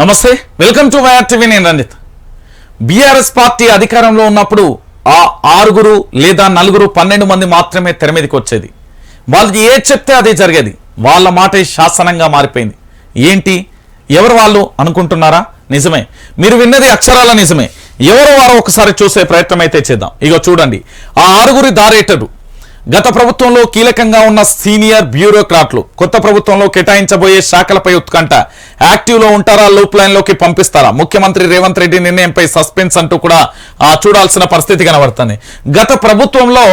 నమస్తే welcome to YR TV నేను Ranjith. BRS party అధికారంలో ఉన్నప్పుడు ఆ ఆరుగురు లేదా నలుగురు పన్నెండు మంది మాత్రమే తెర మీదకి వచ్చేది. వాళ్ళకి ఏ చెప్తే అదే జరిగేది. వాళ్ళ మాట శాసనంగా మారిపోయింది. ఏంటి? ఎవరు వాళ్ళు అనుకుంటున్నారా? నిజమే. మీరు విన్నది అక్షరాల నిజమే. ఎవరు వారో ఒకసారి చూసే ప్రయత్నం అయితే చేద్దాం. ఇక చూడండి. ఆ ఆరుగురి దారేటరు గత ప్రభుత్వంలో కీలకంగా ఉన్న సీనియర్ బ్యూరోక్రాట్లు కొత్త ప్రభుత్వంలో కేటాయించబోయే శాఖలపై ఉత్కంఠ. యాక్టివ్లో ఉంటారా లూప్ లైన్లోకి పంపిస్తారా? ముఖ్యమంత్రి రేవంత్ రెడ్డి నిర్ణయంపై సస్పెన్స్ అంటూ కూడా చూడాల్సిన పరిస్థితి కనబడుతుంది. గత ప్రభుత్వంలో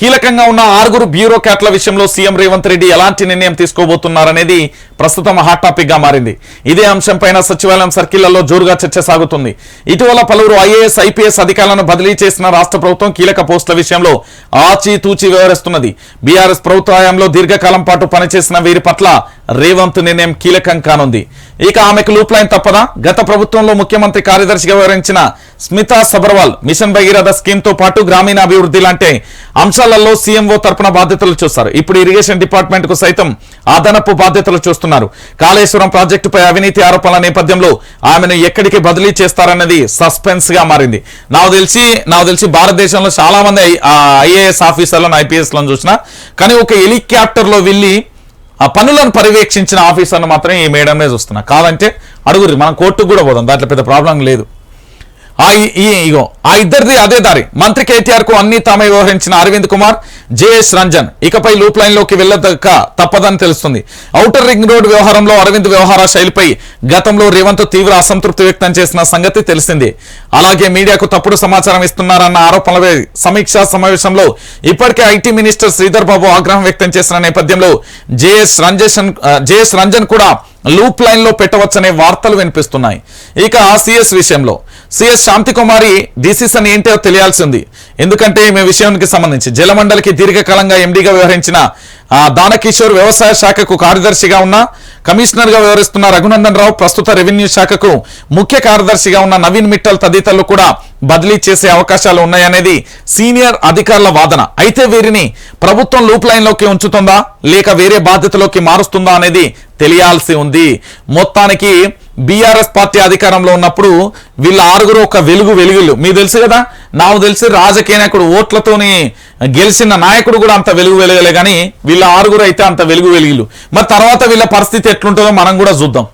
కీలకంగా ఉన్న ఆరుగురు బ్యూరోక్రాట్ల విషయంలో సీఎం రేవంత్ రెడ్డి ఎలాంటి నిర్ణయం తీసుకోబోతున్నారనేది ప్రస్తుతం హాట్ టాపిక్గా మారింది. ఇదే అంశం పైన సచివాలయం సర్కిళ్ళలో జోరుగా చర్చ సాగుతుంది. ఇటీవల పలువురు ఐఏఎస్ ఐపీఎస్ అధికారులను బదిలీ చేసిన రాష్ట్ర ప్రభుత్వం కీలక పోస్టుల విషయంలో ఆచితూచి వ్యవహరిస్తున్నది. బీఆర్ఎస్ ప్రభుత్వ హయాంలో దీర్ఘకాలం పాటు పనిచేసిన వీరి పట్ల రేవంత్ నిర్ణయం కీలకం కానుంది. ఇక ఆమెకు లూప్ లైన్ తప్పదా? గత ప్రభుత్వంలో ముఖ్యమంత్రి కార్యదర్శిగా వివరించిన స్మితా సబర్వాల్ మిషన్ భగీరథ స్కీమ్తో పాటు గ్రామీణాభివృద్ధి లాంటి అంశాలలో సీఎంఓ తరపున బాధ్యతలు చూస్తారు. ఇప్పుడు ఇరిగేషన్ డిపార్ట్మెంట్కు సైతం అదనపు బాధ్యతలు చూస్తున్నారు. కాళేశ్వరం ప్రాజెక్టుపై అవినీతి ఆరోపణల నేపథ్యంలో ఆమెను ఎక్కడికి బదిలీ చేస్తారన్నది సస్పెన్స్గా మారింది. నాకు తెలిసి నాకు తెలిసి భారతదేశంలో చాలా మంది ఐఏఎస్ ఆఫీసర్లను ఐపీఎస్లను చూసిన కానీ ఒక హెలికాప్టర్లో వెళ్ళి ఆ పనులను పర్యవేక్షించిన ఆఫీసర్ను మాత్రం ఈ మేడమే చూస్తున్నా. కాదంటే అడుగురి మనం కోర్టుకు కూడా పోదాం దాంట్లో పెద్ద ప్రాబ్లం లేదు. ఆ ఇగో ఆ ఇద్దరిది అదే దారి. మంత్రి కేటీఆర్కు అన్ని తామే వ్యవహరించిన అరవింద్ కుమార్ జేఎస్ రంజన్. ఇకపై లూప్ లైన్లోకి వెళ్ళదక్క తప్పదని తెలుస్తుంది. ఔటర్ రింగ్ రోడ్ వ్యవహారంలో అరవింద్ వ్యవహార శైలిపై గతంలో రేవంత్ తీవ్ర అసంతృప్తి వ్యక్తం చేసిన సంగతి తెలిసిందే. అలాగే మీడియాకు తప్పుడు సమాచారం ఇస్తున్నారన్న ఆరోపణలపై సమీక్షా సమావేశంలో ఇప్పటికే ఐటీ మినిస్టర్ శ్రీధర్ బాబు ఆగ్రహం వ్యక్తం చేసిన నేపథ్యంలో జేఎస్ రంజన్ జేఎస్ రంజన్ కూడా లూప్ లైన్లో పెట్టవచ్చనే వార్తలు వినిపిస్తున్నాయి. ఇక సిఎస్ విషయంలో. సిఎస్ శాంతి కుమారి డిసిషన్ ఏంటో తెలియాల్సి ఉంది ఎందుకంటే ఈమె విషయానికి సంబంధించి జలమండలికి దీర్ఘకాలంగా ఎండీగా వ్యవహరించిన దానకిషోర్ వ్యవసాయ శాఖకు కార్యదర్శిగా ఉన్న కమిషనర్గా వ్యవహరిస్తున్న రఘునందన్ రావు ప్రస్తుత రెవెన్యూ శాఖకు ముఖ్య కార్యదర్శిగా ఉన్న నవీన్ మిట్టల్ తదితరులు కూడా బదిలీ చేసే అవకాశాలు ఉన్నాయనేది సీనియర్ అధికారుల వాదన. అయితే వీరిని ప్రభుత్వం లూప్ లైన్లోకి ఉంచుతుందా? లేక వేరే బాధ్యతలోకి మారుస్తుందా అనేది తెలియాల్సి ఉంది. మొత్తానికి బీఆర్ఎస్ పార్టీ అధికారంలో ఉన్నప్పుడు వీళ్ళ ఆరుగురు ఒక వెలుగు వెలుగులు. మీకు తెలుసు కదా? నాకు తెలిసి రాజకీయ నాయకుడు ఓట్లతోని గెలిచిన నాయకుడు కూడా అంత వెలుగు వెలుగలే కానీ వీళ్ళ ఆరుగురు అయితే అంత వెలుగు వెలుగులు. మరి తర్వాత వీళ్ళ పరిస్థితి ఎట్లుంటుందో మనం కూడా చూద్దాం.